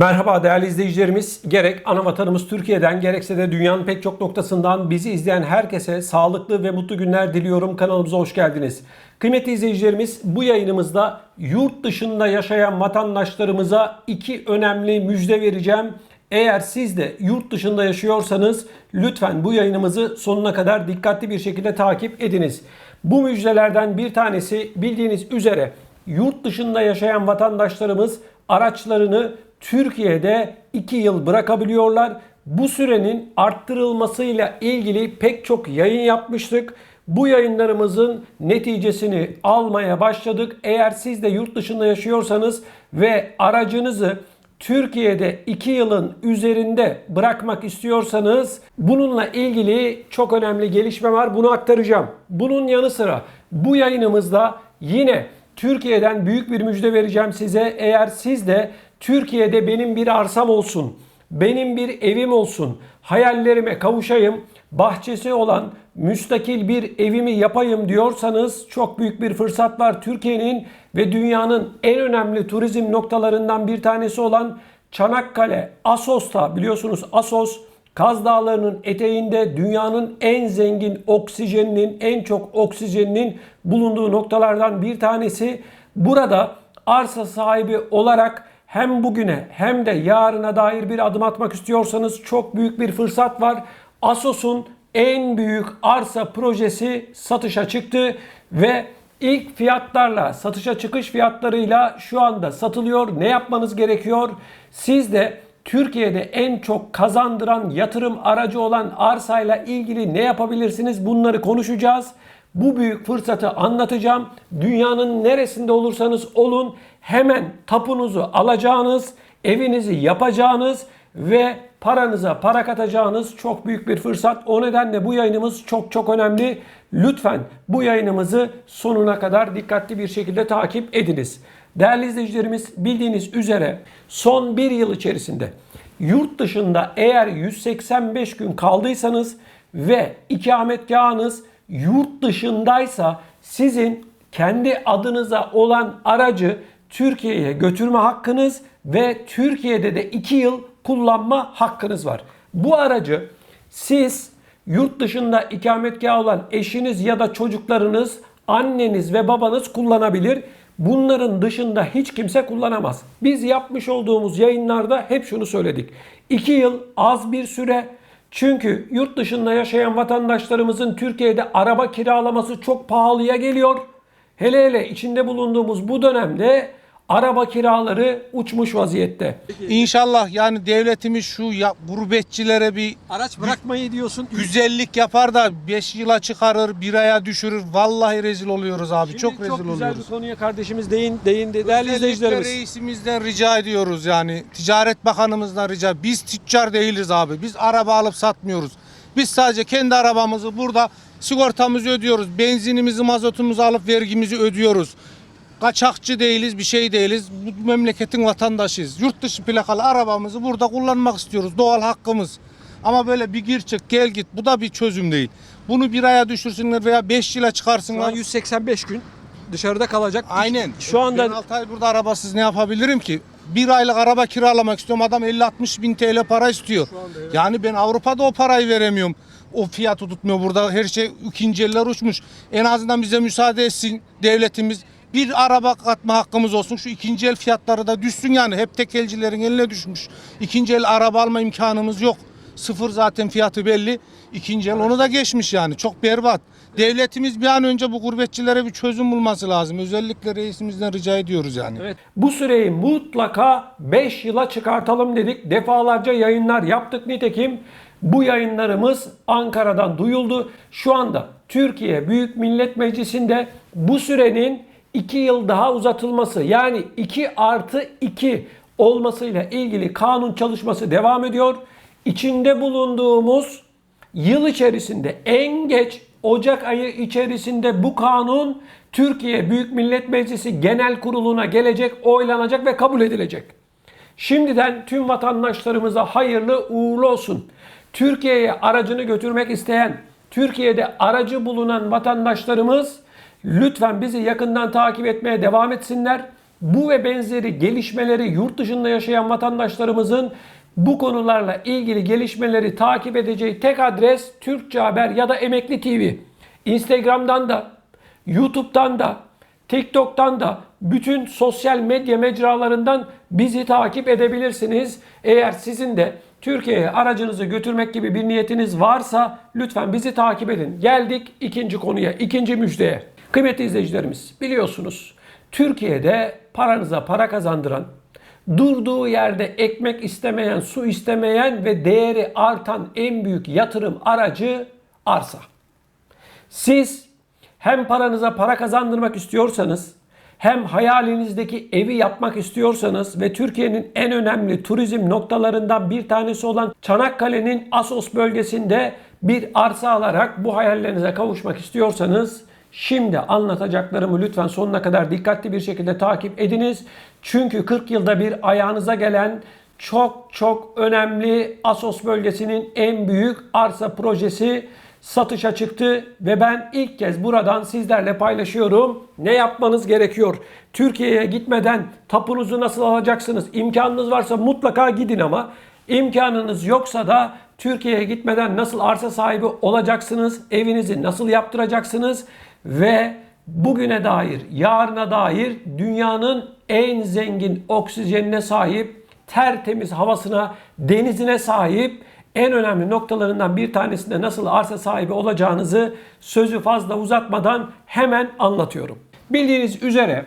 Merhaba değerli izleyicilerimiz. Gerek ana vatanımız Türkiye'den gerekse de dünyanın pek çok noktasından bizi izleyen herkese sağlıklı ve mutlu günler diliyorum. Kanalımıza hoş geldiniz. Kıymetli izleyicilerimiz bu yayınımızda yurt dışında yaşayan vatandaşlarımıza iki önemli müjde vereceğim. Eğer siz de yurt dışında yaşıyorsanız lütfen bu yayınımızı sonuna kadar dikkatli bir şekilde takip ediniz. Bu müjdelerden bir tanesi bildiğiniz üzere yurt dışında yaşayan vatandaşlarımız araçlarını Türkiye'de 2 yıl bırakabiliyorlar. Bu sürenin arttırılmasıyla ilgili pek çok yayın yapmıştık. Bu yayınlarımızın neticesini almaya başladık. Eğer siz de yurt dışında yaşıyorsanız ve aracınızı Türkiye'de 2 yılın üzerinde bırakmak istiyorsanız bununla ilgili çok önemli gelişme var. Bunu aktaracağım. Bunun yanı sıra bu yayınımızda yine Türkiye'den büyük bir müjde vereceğim size. Eğer siz de Türkiye'de benim bir arsam olsun, benim bir evim olsun, hayallerime kavuşayım, bahçesi olan müstakil bir evimi yapayım diyorsanız çok büyük bir fırsat var. Türkiye'nin ve dünyanın en önemli turizm noktalarından bir tanesi olan Çanakkale, Asos'ta biliyorsunuz Asos Kaz Dağları'nın eteğinde dünyanın en zengin oksijeninin, en çok oksijeninin bulunduğu noktalardan bir tanesi. Burada arsa sahibi olarak hem bugüne hem de yarına dair bir adım atmak istiyorsanız çok büyük bir fırsat var. Asos'un en büyük arsa projesi satışa çıktı ve ilk fiyatlarla, satışa çıkış fiyatlarıyla şu anda satılıyor. Ne yapmanız gerekiyor? Siz de Türkiye'de en çok kazandıran yatırım aracı olan arsayla ilgili ne yapabilirsiniz? Bunları konuşacağız. Bu büyük fırsatı anlatacağım. Dünyanın neresinde olursanız olun hemen tapunuzu alacağınız, evinizi yapacağınız ve paranıza para katacağınız çok büyük bir fırsat. O nedenle bu yayınımız çok çok önemli. Lütfen bu yayınımızı sonuna kadar dikkatli bir şekilde takip ediniz. Değerli izleyicilerimiz bildiğiniz üzere son bir yıl içerisinde yurt dışında eğer 185 gün kaldıysanız ve ikametgahınız yurt dışındaysa sizin kendi adınıza olan aracı Türkiye'ye götürme hakkınız ve Türkiye'de de 2 yıl kullanma hakkınız var. Bu aracı siz yurt dışında ikametgah olan eşiniz ya da çocuklarınız, anneniz ve babanız kullanabilir. Bunların dışında hiç kimse kullanamaz. Biz yapmış olduğumuz yayınlarda hep şunu söyledik. 2 yıl az bir süre. Çünkü yurt dışında yaşayan vatandaşlarımızın Türkiye'de araba kiralaması çok pahalıya geliyor. Hele hele içinde bulunduğumuz bu dönemde araba kiraları uçmuş vaziyette. İnşallah yani devletimiz şu ya, gurbetçilere bir Araç bırakmayı diyorsun. güzellik yapar da 5 yıla çıkarır, bir aya düşürür. Vallahi rezil oluyoruz abi. Şimdi çok rezil çok güzel oluyoruz. bir konuya kardeşimiz değin, değindi. Değerli izleyicilerimiz. reisimizden rica ediyoruz yani. Ticaret Bakanımızdan rica. Biz tüccar değiliz abi. Biz araba alıp satmıyoruz. Biz sadece kendi arabamızı burada sigortamızı ödüyoruz. Benzinimizi, mazotumuzu alıp vergimizi ödüyoruz. Kaçakçı değiliz, bir şey değiliz. Bu memleketin vatandaşıyız. Yurt dışı plakalı arabamızı burada kullanmak istiyoruz. Doğal hakkımız. Ama böyle bir gir çık gel git bu da bir çözüm değil. Bunu bir aya düşürsünler veya 5 yıla Şu an çıkarsınlar. 185 gün dışarıda kalacak. Aynen. Şu anda ben 6 ay burada arabasız ne yapabilirim ki? Bir aylık araba kiralamak istiyorum. Adam 50-60 bin TL para istiyor. Yani ben Avrupa'da o parayı veremiyorum. O fiyatı tutmuyor. Burada her şey ikinci eller uçmuş. En azından bize müsaade etsin devletimiz. Bir araba katma hakkımız olsun. Şu ikinci el fiyatları da düşsün yani. Hep tekelcilerin eline düşmüş. İkinci el araba alma imkanımız yok. Sıfır zaten fiyatı belli. İkinci el onu da geçmiş yani. Çok berbat. Devletimiz bir an önce bu gurbetçilere bir çözüm bulması lazım. Özellikle reisimizden rica ediyoruz yani. Evet. Bu süreyi mutlaka 5 yıla çıkartalım dedik. Defalarca yayınlar yaptık nitekim. Bu yayınlarımız Ankara'dan duyuldu. Şu anda Türkiye Büyük Millet Meclisi'nde bu sürenin 2 yıl daha uzatılması yani 2 artı 2 olmasıyla ilgili kanun çalışması devam ediyor. İçinde bulunduğumuz yıl içerisinde en geç Ocak ayı içerisinde bu kanun Türkiye Büyük Millet Meclisi Genel Kurulu'na gelecek, oylanacak ve kabul edilecek. Şimdiden tüm vatandaşlarımıza hayırlı uğurlu olsun. Türkiye'ye aracını götürmek isteyen, Türkiye'de aracı bulunan vatandaşlarımız Lütfen bizi yakından takip etmeye devam etsinler. Bu ve benzeri gelişmeleri yurt dışında yaşayan vatandaşlarımızın bu konularla ilgili gelişmeleri takip edeceği tek adres Türkçe Haber ya da Emekli TV. Instagram'dan da, YouTube'dan da, TikTok'tan da bütün sosyal medya mecralarından bizi takip edebilirsiniz. Eğer sizin de Türkiye'ye aracınızı götürmek gibi bir niyetiniz varsa lütfen bizi takip edin. Geldik ikinci konuya, ikinci müjdeye. Kıymetli izleyicilerimiz biliyorsunuz Türkiye'de paranıza para kazandıran, durduğu yerde ekmek istemeyen, su istemeyen ve değeri artan en büyük yatırım aracı arsa. Siz hem paranıza para kazandırmak istiyorsanız hem hayalinizdeki evi yapmak istiyorsanız ve Türkiye'nin en önemli turizm noktalarından bir tanesi olan Çanakkale'nin Asos bölgesinde bir arsa alarak bu hayallerinize kavuşmak istiyorsanız şimdi anlatacaklarımı lütfen sonuna kadar dikkatli bir şekilde takip ediniz. Çünkü 40 yılda bir ayağınıza gelen çok çok önemli Asos bölgesinin en büyük arsa projesi satışa çıktı ve ben ilk kez buradan sizlerle paylaşıyorum. Ne yapmanız gerekiyor? Türkiye'ye gitmeden tapunuzu nasıl alacaksınız? İmkanınız varsa mutlaka gidin ama imkanınız yoksa da Türkiye'ye gitmeden nasıl arsa sahibi olacaksınız? Evinizi nasıl yaptıracaksınız? Ve bugüne dair, yarına dair dünyanın en zengin oksijenine sahip, tertemiz havasına, denizine sahip en önemli noktalarından bir tanesinde nasıl arsa sahibi olacağınızı sözü fazla uzatmadan hemen anlatıyorum. Bildiğiniz üzere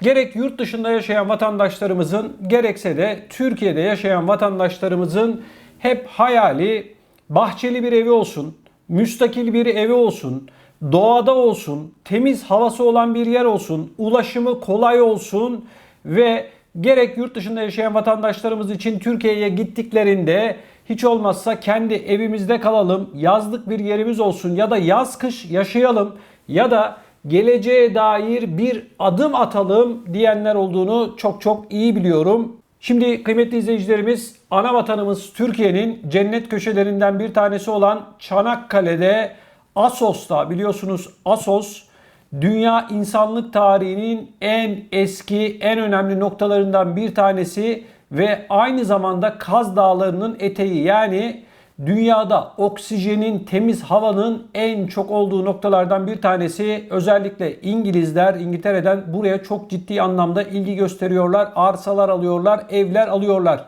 gerek yurt dışında yaşayan vatandaşlarımızın gerekse de Türkiye'de yaşayan vatandaşlarımızın hep hayali bahçeli bir evi olsun, müstakil bir evi olsun, doğada olsun, temiz havası olan bir yer olsun, ulaşımı kolay olsun ve gerek yurt dışında yaşayan vatandaşlarımız için Türkiye'ye gittiklerinde hiç olmazsa kendi evimizde kalalım, yazlık bir yerimiz olsun ya da yaz kış yaşayalım ya da geleceğe dair bir adım atalım diyenler olduğunu çok çok iyi biliyorum. Şimdi kıymetli izleyicilerimiz ana vatanımız Türkiye'nin cennet köşelerinden bir tanesi olan Çanakkale'de Asos'ta biliyorsunuz Asos dünya insanlık tarihinin en eski en önemli noktalarından bir tanesi ve aynı zamanda Kaz Dağları'nın eteği yani dünyada oksijenin, temiz havanın en çok olduğu noktalardan bir tanesi. Özellikle İngilizler İngiltere'den buraya çok ciddi anlamda ilgi gösteriyorlar. Arsalar alıyorlar, evler alıyorlar.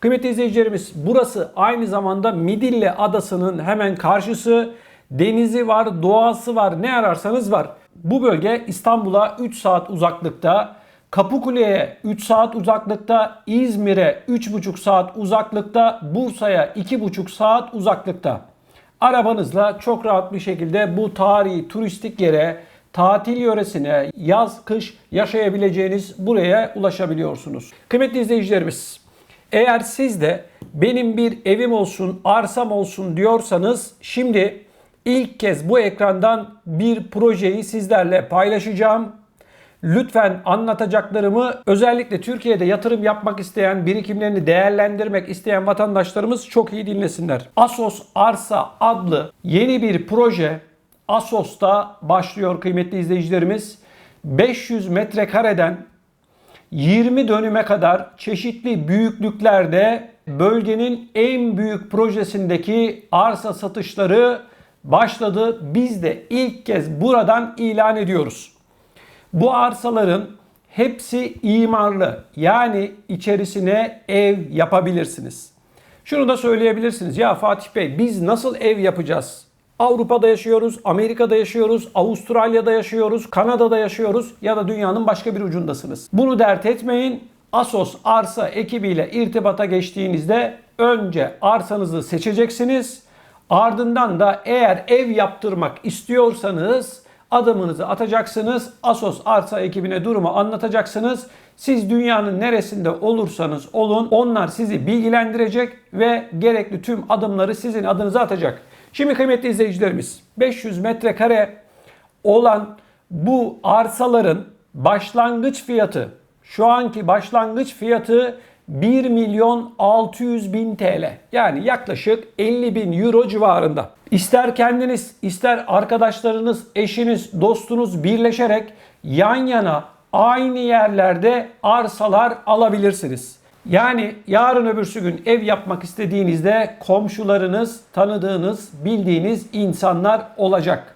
Kıymetli izleyicilerimiz burası aynı zamanda Midilli Adası'nın hemen karşısı. Denizi var, doğası var, ne ararsanız var. Bu bölge İstanbul'a 3 saat uzaklıkta. Kapıkule'ye 3 saat uzaklıkta, İzmir'e 3,5 saat uzaklıkta, Bursa'ya 2,5 saat uzaklıkta. Arabanızla çok rahat bir şekilde bu tarihi turistik yere, tatil yöresine, yaz, kış yaşayabileceğiniz buraya ulaşabiliyorsunuz. Kıymetli izleyicilerimiz, eğer siz de benim bir evim olsun, arsam olsun diyorsanız şimdi ilk kez bu ekrandan bir projeyi sizlerle paylaşacağım. Lütfen anlatacaklarımı özellikle Türkiye'de yatırım yapmak isteyen, birikimlerini değerlendirmek isteyen vatandaşlarımız çok iyi dinlesinler. Asos Arsa adlı yeni bir proje Asos'ta başlıyor kıymetli izleyicilerimiz. 500 metrekareden 20 dönüme kadar çeşitli büyüklüklerde bölgenin en büyük projesindeki arsa satışları başladı. Biz de ilk kez buradan ilan ediyoruz. Bu arsaların hepsi imarlı. Yani içerisine ev yapabilirsiniz. Şunu da söyleyebilirsiniz. Ya Fatih Bey biz nasıl ev yapacağız? Avrupa'da yaşıyoruz, Amerika'da yaşıyoruz, Avustralya'da yaşıyoruz, Kanada'da yaşıyoruz ya da dünyanın başka bir ucundasınız. Bunu dert etmeyin. Asos Arsa ekibiyle irtibata geçtiğinizde önce arsanızı seçeceksiniz. Ardından da eğer ev yaptırmak istiyorsanız adımınızı atacaksınız. Asos Arsa ekibine durumu anlatacaksınız. Siz dünyanın neresinde olursanız olun onlar sizi bilgilendirecek ve gerekli tüm adımları sizin adınıza atacak. Şimdi kıymetli izleyicilerimiz 500 metrekare olan bu arsaların başlangıç fiyatı şu anki başlangıç fiyatı 1 milyon 600 bin TL. Yani yaklaşık 50 bin euro civarında. İster kendiniz, ister arkadaşlarınız, eşiniz, dostunuz birleşerek yan yana aynı yerlerde arsalar alabilirsiniz. Yani yarın öbürsü gün ev yapmak istediğinizde komşularınız, tanıdığınız, bildiğiniz insanlar olacak.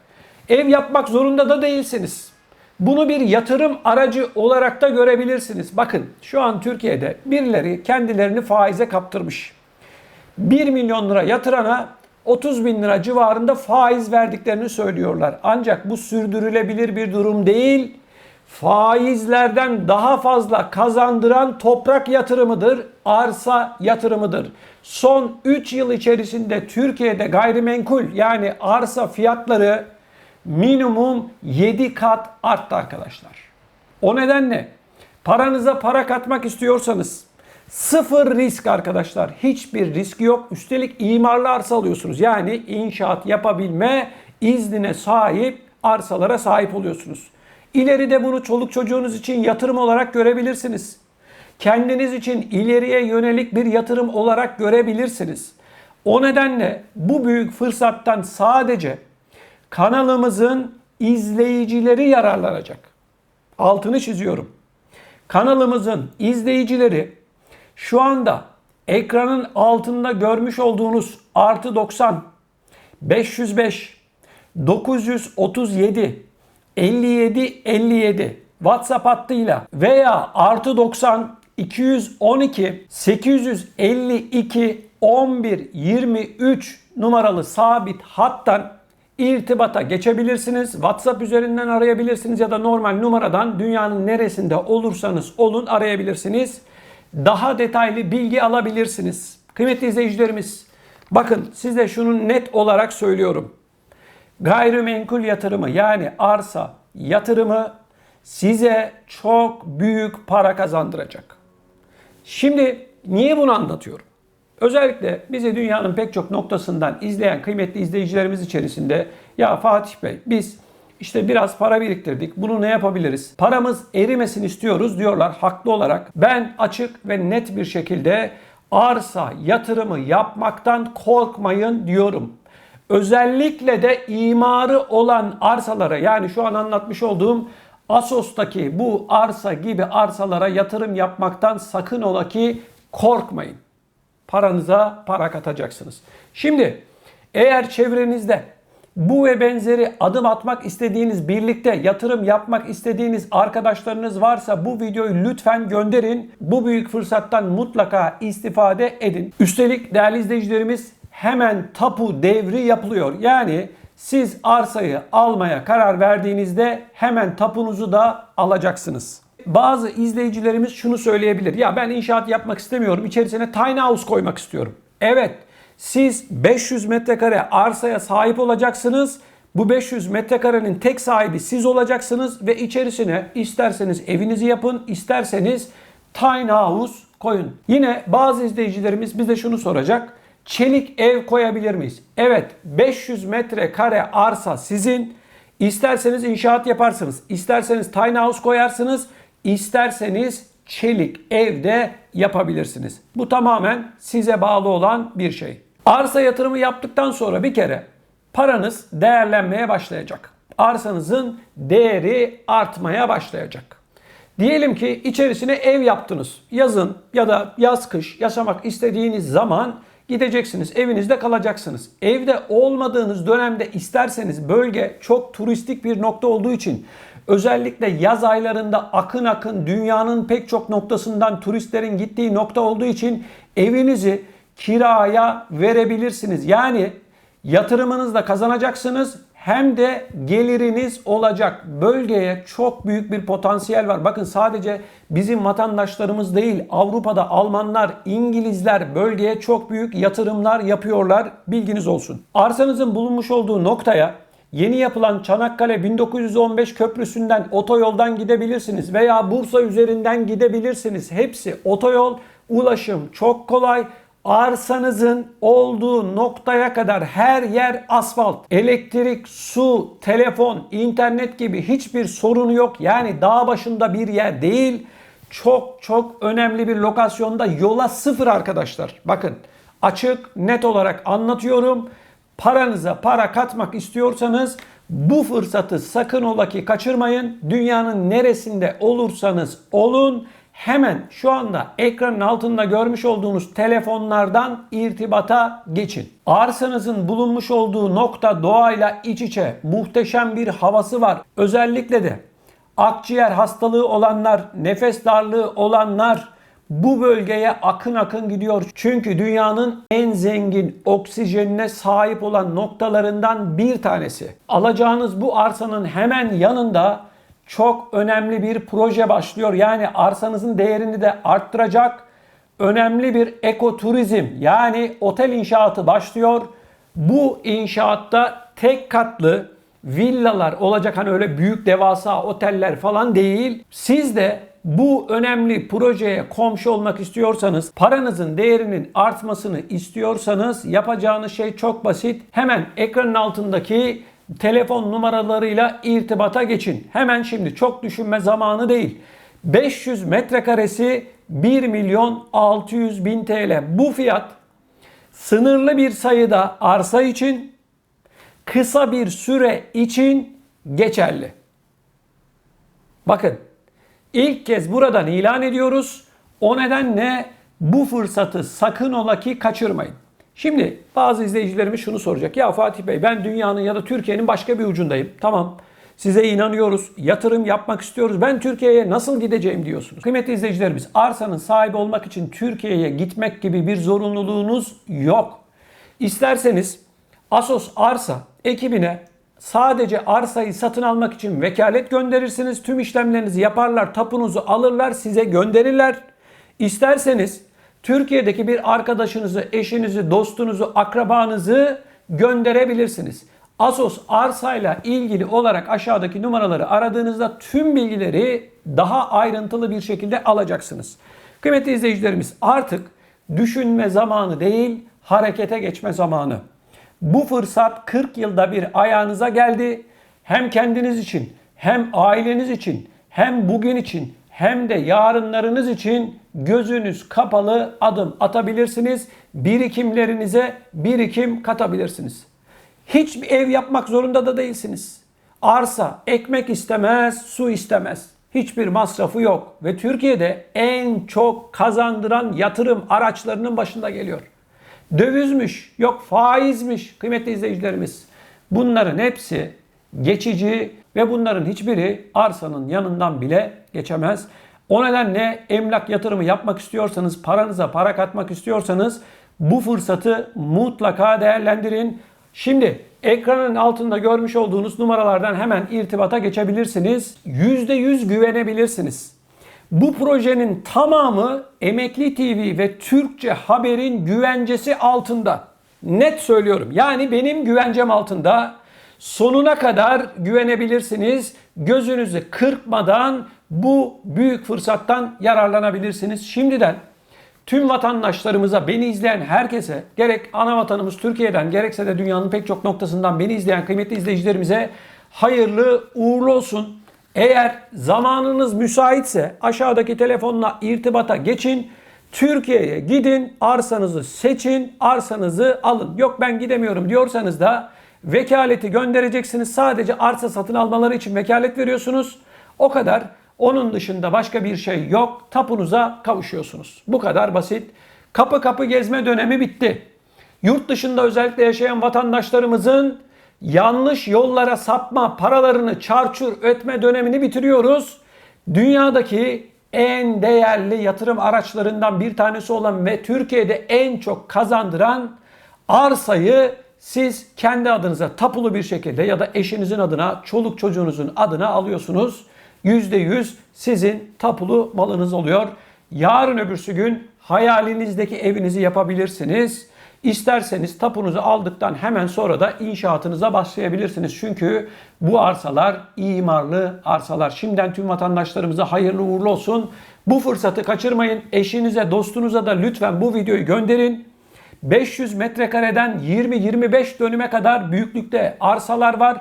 Ev yapmak zorunda da değilsiniz. Bunu bir yatırım aracı olarak da görebilirsiniz. Bakın şu an Türkiye'de birileri kendilerini faize kaptırmış. 1 milyon lira yatırana 30 bin lira civarında faiz verdiklerini söylüyorlar. Ancak bu sürdürülebilir bir durum değil. Faizlerden daha fazla kazandıran toprak yatırımıdır, arsa yatırımıdır. Son 3 yıl içerisinde Türkiye'de gayrimenkul yani arsa fiyatları minimum 7 kat arttı arkadaşlar. O nedenle paranıza para katmak istiyorsanız sıfır risk arkadaşlar. Hiçbir risk yok. Üstelik imarlı arsa alıyorsunuz. Yani inşaat yapabilme iznine sahip arsalara sahip oluyorsunuz. İleride bunu çoluk çocuğunuz için yatırım olarak görebilirsiniz. Kendiniz için ileriye yönelik bir yatırım olarak görebilirsiniz. O nedenle bu büyük fırsattan sadece kanalımızın izleyicileri yararlanacak. Altını çiziyorum. Kanalımızın izleyicileri şu anda ekranın altında görmüş olduğunuz artı 90, 505, 937, 57 57 WhatsApp hattıyla veya artı 90 212 852 11 23 numaralı sabit hattan irtibata geçebilirsiniz. WhatsApp üzerinden arayabilirsiniz ya da normal numaradan dünyanın neresinde olursanız olun arayabilirsiniz. Daha detaylı bilgi alabilirsiniz. Kıymetli izleyicilerimiz bakın size şunu net olarak söylüyorum. Gayrimenkul yatırımı yani arsa yatırımı size çok büyük para kazandıracak. Şimdi niye bunu anlatıyorum? Özellikle bizi dünyanın pek çok noktasından izleyen kıymetli izleyicilerimiz içerisinde ya Fatih Bey biz işte biraz para biriktirdik. Bunu ne yapabiliriz? Paramız erimesin istiyoruz diyorlar haklı olarak. Ben açık ve net bir şekilde arsa yatırımı yapmaktan korkmayın diyorum. Özellikle de imarı olan arsalara yani şu an anlatmış olduğum Asos'taki bu arsa gibi arsalara yatırım yapmaktan sakın ola ki korkmayın. Paranıza para katacaksınız. Şimdi eğer çevrenizde bu ve benzeri adım atmak istediğiniz, birlikte yatırım yapmak istediğiniz arkadaşlarınız varsa bu videoyu lütfen gönderin. Bu büyük fırsattan mutlaka istifade edin. Üstelik değerli izleyicilerimiz hemen tapu devri yapılıyor. Yani siz arsayı almaya karar verdiğinizde hemen tapunuzu da alacaksınız. Bazı izleyicilerimiz şunu söyleyebilir. Ya ben inşaat yapmak istemiyorum. İçerisine tiny house koymak istiyorum. Evet. Siz 500 metrekare arsaya sahip olacaksınız. Bu 500 metrekarenin tek sahibi siz olacaksınız ve içerisine isterseniz evinizi yapın, isterseniz tiny house koyun. Yine bazı izleyicilerimiz bize şunu soracak. Çelik ev koyabilir miyiz? Evet 500 metrekare arsa sizin. İsterseniz inşaat yaparsınız. isterseniz tiny house koyarsınız. İsterseniz çelik evde yapabilirsiniz. Bu tamamen size bağlı olan bir şey. Arsa yatırımı yaptıktan sonra bir kere paranız değerlenmeye başlayacak. Arsanızın değeri artmaya başlayacak. Diyelim ki içerisine ev yaptınız. Yazın ya da yaz kış yaşamak istediğiniz zaman gideceksiniz. Evinizde kalacaksınız. Evde olmadığınız dönemde isterseniz bölge çok turistik bir nokta olduğu için özellikle yaz aylarında akın akın dünyanın pek çok noktasından turistlerin gittiği nokta olduğu için evinizi kiraya verebilirsiniz. Yani yatırımınızda kazanacaksınız hem de geliriniz olacak. Bölgeye çok büyük bir potansiyel var. Bakın sadece bizim vatandaşlarımız değil, Avrupa'da Almanlar, İngilizler bölgeye çok büyük yatırımlar yapıyorlar. Bilginiz olsun. Arsanızın bulunmuş olduğu noktaya Yeni yapılan Çanakkale 1915 köprüsünden otoyoldan gidebilirsiniz veya Bursa üzerinden gidebilirsiniz. Hepsi otoyol, ulaşım çok kolay. Arsanızın olduğu noktaya kadar her yer asfalt. Elektrik, su, telefon, internet gibi hiçbir sorunu yok. Yani dağ başında bir yer değil. çok çok önemli bir lokasyonda yola sıfır arkadaşlar. Bakın açık net olarak anlatıyorum. Paranıza para katmak istiyorsanız bu fırsatı sakın ola ki kaçırmayın. Dünyanın neresinde olursanız olun hemen şu anda ekranın altında görmüş olduğunuz telefonlardan irtibata geçin. Arsanızın bulunmuş olduğu nokta doğayla iç içe muhteşem bir havası var. Özellikle de akciğer hastalığı olanlar, nefes darlığı olanlar bu bölgeye akın akın gidiyor. Çünkü dünyanın en zengin oksijenine sahip olan noktalarından bir tanesi. Alacağınız bu arsanın hemen yanında çok önemli bir proje başlıyor. Yani arsanızın değerini de arttıracak önemli bir ekoturizm yani otel inşaatı başlıyor. Bu inşaatta tek katlı villalar olacak hani öyle büyük devasa oteller falan değil. Siz de bu önemli projeye komşu olmak istiyorsanız, paranızın değerinin artmasını istiyorsanız yapacağınız şey çok basit. Hemen ekranın altındaki telefon numaralarıyla irtibata geçin. Hemen şimdi çok düşünme zamanı değil. 500 metrekaresi 1 milyon 600 bin TL. Bu fiyat sınırlı bir sayıda arsa için kısa bir süre için geçerli. Bakın ilk kez buradan ilan ediyoruz. O nedenle bu fırsatı sakın ola ki kaçırmayın. Şimdi bazı izleyicilerimiz şunu soracak. Ya Fatih Bey ben dünyanın ya da Türkiye'nin başka bir ucundayım. Tamam size inanıyoruz. Yatırım yapmak istiyoruz. Ben Türkiye'ye nasıl gideceğim diyorsunuz. Kıymetli izleyicilerimiz arsanın sahibi olmak için Türkiye'ye gitmek gibi bir zorunluluğunuz yok. İsterseniz Asos Arsa ekibine sadece arsayı satın almak için vekalet gönderirsiniz. Tüm işlemlerinizi yaparlar, tapunuzu alırlar, size gönderirler. İsterseniz Türkiye'deki bir arkadaşınızı, eşinizi, dostunuzu, akrabanızı gönderebilirsiniz. Asos arsayla ilgili olarak aşağıdaki numaraları aradığınızda tüm bilgileri daha ayrıntılı bir şekilde alacaksınız. Kıymetli izleyicilerimiz artık düşünme zamanı değil, harekete geçme zamanı. Bu fırsat 40 yılda bir ayağınıza geldi. Hem kendiniz için, hem aileniz için, hem bugün için, hem de yarınlarınız için gözünüz kapalı adım atabilirsiniz. Birikimlerinize birikim katabilirsiniz. Hiçbir ev yapmak zorunda da değilsiniz. Arsa ekmek istemez, su istemez. Hiçbir masrafı yok ve Türkiye'de en çok kazandıran yatırım araçlarının başında geliyor. Dövizmiş, yok faizmiş kıymetli izleyicilerimiz. Bunların hepsi geçici ve bunların hiçbiri arsanın yanından bile geçemez. O nedenle emlak yatırımı yapmak istiyorsanız, paranıza para katmak istiyorsanız bu fırsatı mutlaka değerlendirin. Şimdi ekranın altında görmüş olduğunuz numaralardan hemen irtibata geçebilirsiniz. %100 güvenebilirsiniz. Bu projenin tamamı Emekli TV ve Türkçe Haber'in güvencesi altında. Net söylüyorum. Yani benim güvencem altında. Sonuna kadar güvenebilirsiniz. Gözünüzü kırpmadan bu büyük fırsattan yararlanabilirsiniz. Şimdiden tüm vatandaşlarımıza, beni izleyen herkese, gerek ana vatanımız Türkiye'den, gerekse de dünyanın pek çok noktasından beni izleyen kıymetli izleyicilerimize hayırlı uğurlu olsun. Eğer zamanınız müsaitse aşağıdaki telefonla irtibata geçin. Türkiye'ye gidin, arsanızı seçin, arsanızı alın. Yok ben gidemiyorum diyorsanız da vekaleti göndereceksiniz. Sadece arsa satın almaları için vekalet veriyorsunuz. O kadar. Onun dışında başka bir şey yok. Tapunuza kavuşuyorsunuz. Bu kadar basit. Kapı kapı gezme dönemi bitti. Yurt dışında özellikle yaşayan vatandaşlarımızın yanlış yollara sapma, paralarını çarçur etme dönemini bitiriyoruz. Dünyadaki en değerli yatırım araçlarından bir tanesi olan ve Türkiye'de en çok kazandıran arsayı siz kendi adınıza tapulu bir şekilde ya da eşinizin adına, çoluk çocuğunuzun adına alıyorsunuz. %100 sizin tapulu malınız oluyor. Yarın öbürsü gün hayalinizdeki evinizi yapabilirsiniz. İsterseniz tapunuzu aldıktan hemen sonra da inşaatınıza başlayabilirsiniz. Çünkü bu arsalar imarlı arsalar. Şimdiden tüm vatandaşlarımıza hayırlı uğurlu olsun. Bu fırsatı kaçırmayın. Eşinize, dostunuza da lütfen bu videoyu gönderin. 500 metrekareden 20-25 dönüme kadar büyüklükte arsalar var.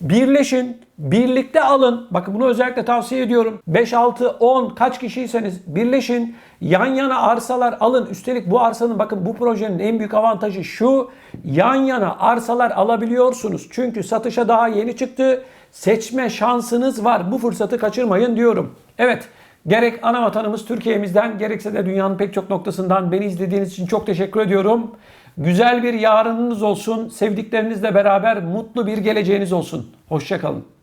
Birleşin, birlikte alın. Bakın bunu özellikle tavsiye ediyorum. 5, 6, 10 kaç kişiyseniz birleşin. Yan yana arsalar alın. Üstelik bu arsanın bakın bu projenin en büyük avantajı şu. Yan yana arsalar alabiliyorsunuz. Çünkü satışa daha yeni çıktı. Seçme şansınız var. Bu fırsatı kaçırmayın diyorum. Evet. Gerek ana vatanımız Türkiye'mizden gerekse de dünyanın pek çok noktasından beni izlediğiniz için çok teşekkür ediyorum. Güzel bir yarınınız olsun. Sevdiklerinizle beraber mutlu bir geleceğiniz olsun. Hoşçakalın.